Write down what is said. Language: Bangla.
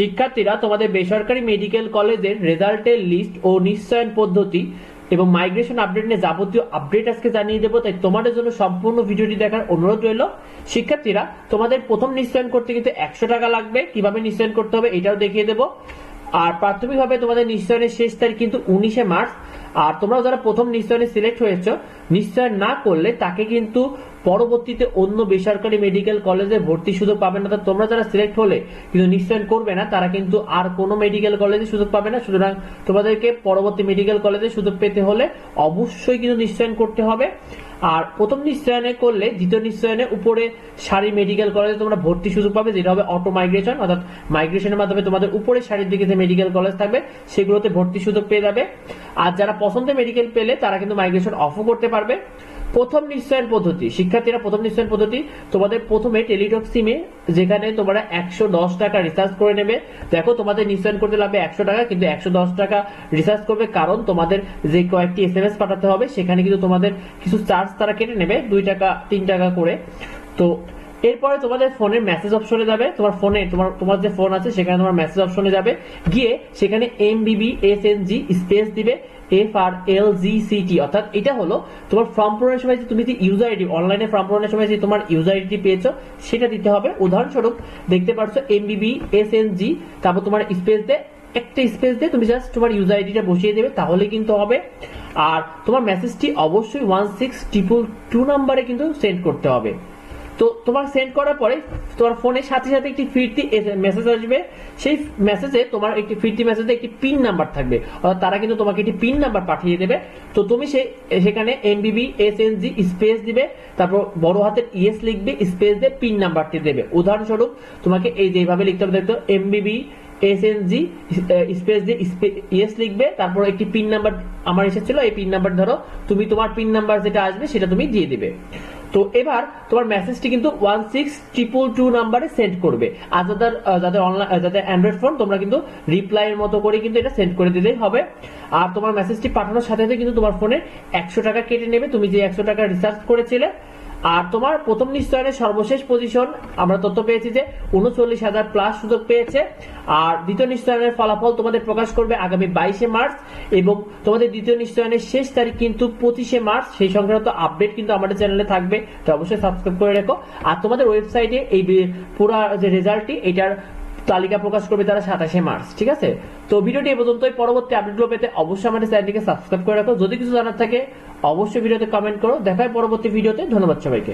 শিক্ষার্থীরা তোমাদের বেসরকারি মেডিকেল কলেজের রেজাল্টের লিস্ট ও নিশ্চয়ন পদ্ধতি এবং মাইগ্রেশন আপডেট নিয়ে যাবতীয় আপডেট আজকে জানিয়ে দেবো। তাই তোমাদের জন্য সম্পূর্ণ ভিডিওটি দেখার অনুরোধ রইল। শিক্ষার্থীরা, তোমাদের প্রথম নিশ্চয়ন করতে কিন্তু একশো টাকা লাগবে। কীভাবে নিশ্চয়ন করতে হবে এটাও দেখিয়ে দেবো। আর প্রাথমিকভাবে তোমাদের নিশ্চয়নের শেষ তারিখ কিন্তু উনিশে মার্চ। আর তোমরা যারা প্রথম নিশ্চয়নে সিলেক্ট হয়েছো, নিশ্চয় না করলে তাকে কিন্তু পরবর্তীতে অন্য বেসরকারি মেডিকেল কলেজে ভর্তি সুযোগ পাবে না। তোমরা যারা সিলেক্ট হলে কিন্তু নিশ্চয়ন করবে না, তারা কিন্তু আর কোনো মেডিকেল কলেজে সুযোগ পাবে না। সুতরাং তোমাদেরকে পরবর্তী মেডিকেল কলেজে সুযোগ পেতে হলে অবশ্যই কিন্তু নিশ্চয়ন করতে হবে। আর প্রথম নিশ্চয়নে করলে দ্বিতীয় নিশ্চয়নে উপরে সারি মেডিকেল কলেজে তোমরা ভর্তি সুযোগ পাবে, যেটা হবে অটো মাইগ্রেশন অর্থাৎ মাইগ্রেশনের মাধ্যমে তোমাদের উপরে সারির দিকে যে মেডিকেল কলেজ থাকবে, সেগুলোতে ভর্তি সুযোগ পেয়ে যাবে। আর যারা পছন্দের মেডিকেল পেলে তারা কিন্তু মাইগ্রেশন অফও করতে পারবে। প্রথম নিশ্চয়ন পদ্ধতি, শিক্ষার্থীরা প্রথম নিশ্চয়ন পদ্ধতি, তোমাদের প্রথমে টেলিটক সিমে যেখানে তোমরা একশো দশ টাকা রিচার্জ করে নেবে। দেখো তোমাদের নিশ্চয়ন করতে লাগবে একশো টাকা, কিন্তু একশো দশ টাকা রিচার্জ করবে কারণ তোমাদের যে কয়েকটি এস এম এস পাঠাতে হবে, সেখানে কিন্তু তোমাদের কিছু চার্জ তারা কেটে নেবে, দুই টাকা, তিন টাকা করে। তো এরপরে তোমাদের ফোনের মেসেজ অপশনে যাবে। তোমার ফোনে, তোমার তোমার যে ফোন আছে, সেখানে তোমার মেসেজ অপশনে যাবে। গিয়ে সেখানে M BB S N G space দিবে। F R L G C T অর্থাৎ এটা হলো তোমার ফর্ম পূরণের সময় যে তুমি যে ইউজার আইডি অনলাইনে ফর্ম পূরণের সময় যে তোমার ইউজার আইডি পেয়েছ, সেটা দিতে হবে। উদাহরণস্বরূপ দেখতে পারছ এম বিবি এস এন জি তারপর তোমার স্পেস দিয়ে, একটা স্পেস দিয়ে তুমি জাস্ট তোমার ইউজার আইডিটা বসিয়ে দেবে, তাহলে কিন্তু হবে। আর তোমার মেসেজটি অবশ্যই ওয়ান সিক্স ট্রিপল টু নাম্বারে কিন্তু সেন্ড করতে হবে। তো তোমার সেন্ড করার পরে তোমার ফোনের সাথে সাথে একটি ফিরতি মেসেজ আসবে। সেই মেসেজে তোমার একটি ফিরতি মেসেজে একটি পিন নাম্বার থাকবে। তারা কিন্তু তোমাকে একটি পিন নাম্বার পাঠিয়ে দেবে। তো তুমি সে, সেখানে MBB S N G space দিবে। তারপর বড় হাতের ইএস লিখবে স্পেস দিয়ে পিন নাম্বারটি দেবে। উদাহরণস্বরূপ, তোমাকে এই যেভাবে লিখতে হবে, দেখতো এমবিবি জি স্পেস দিয়ে ইএস লিখবে। তারপর একটি পিন নাম্বার আমার এসেছিল, এই পিন নাম্বার ধরো। তুমি তোমার পিন নাম্বার যেটা আসবে, সেটা তুমি দিয়ে দিবে। তো এবার তোমার মেসেজটি কিন্তু ওয়ান সিক্স ট্রিপল টু নাম্বারে সেন্ড করবে। আর যাদের যাদের অনলাইন যাদের অ্যান্ড্রয়েড ফোন তোমরা কিন্তু রিপ্লাইয়ের মতো করে কিন্তু এটা সেন্ড করে দিলেই হবে। আর তোমার মেসেজটি পাঠানোর সাথে সাথে কিন্তু তোমার ফোনে একশো টাকা কেটে নেবে। তুমি যে একশো টাকা রিচার্জ করেছিলে আর তোমার প্রথম নিশ্চয়নের সর্বশেষ পজিশন আমরা তথ্য পেয়েছি যে উনচল্লিশ হাজার প্লাস সুযোগ পেয়েছে। আর দ্বিতীয় নিশ্চয়নের ফলাফল তোমাদের প্রকাশ করবে আগামী বাইশে মার্চ এবং তোমাদের দ্বিতীয় নিশ্চয়নের শেষ তারিখ কিন্তু পঁচিশে মার্চ। সেই সংক্রান্ত আপডেট কিন্তু আমাদের চ্যানেলে থাকবে, তো অবশ্যই সাবস্ক্রাইব করে রেখো। আর তোমাদের ওয়েবসাইটে এই পুরা যে রেজাল্টটি এটার তালিকা প্রকাশ করবে তারা সাতাশে মার্চ, ঠিক আছে? তো ভিডিওটি এ পর্যন্তই। পরবর্তী আপডেটগুলো পেতে অবশ্যই আমাদের চ্যানেলটিকে সাবস্ক্রাইব করে রাখো। যদি কিছু জানার থাকে, অবশ্যই ভিডিওতে কমেন্ট করো। দেখায় পরবর্তী ভিডিওতে। ধন্যবাদ সবাইকে।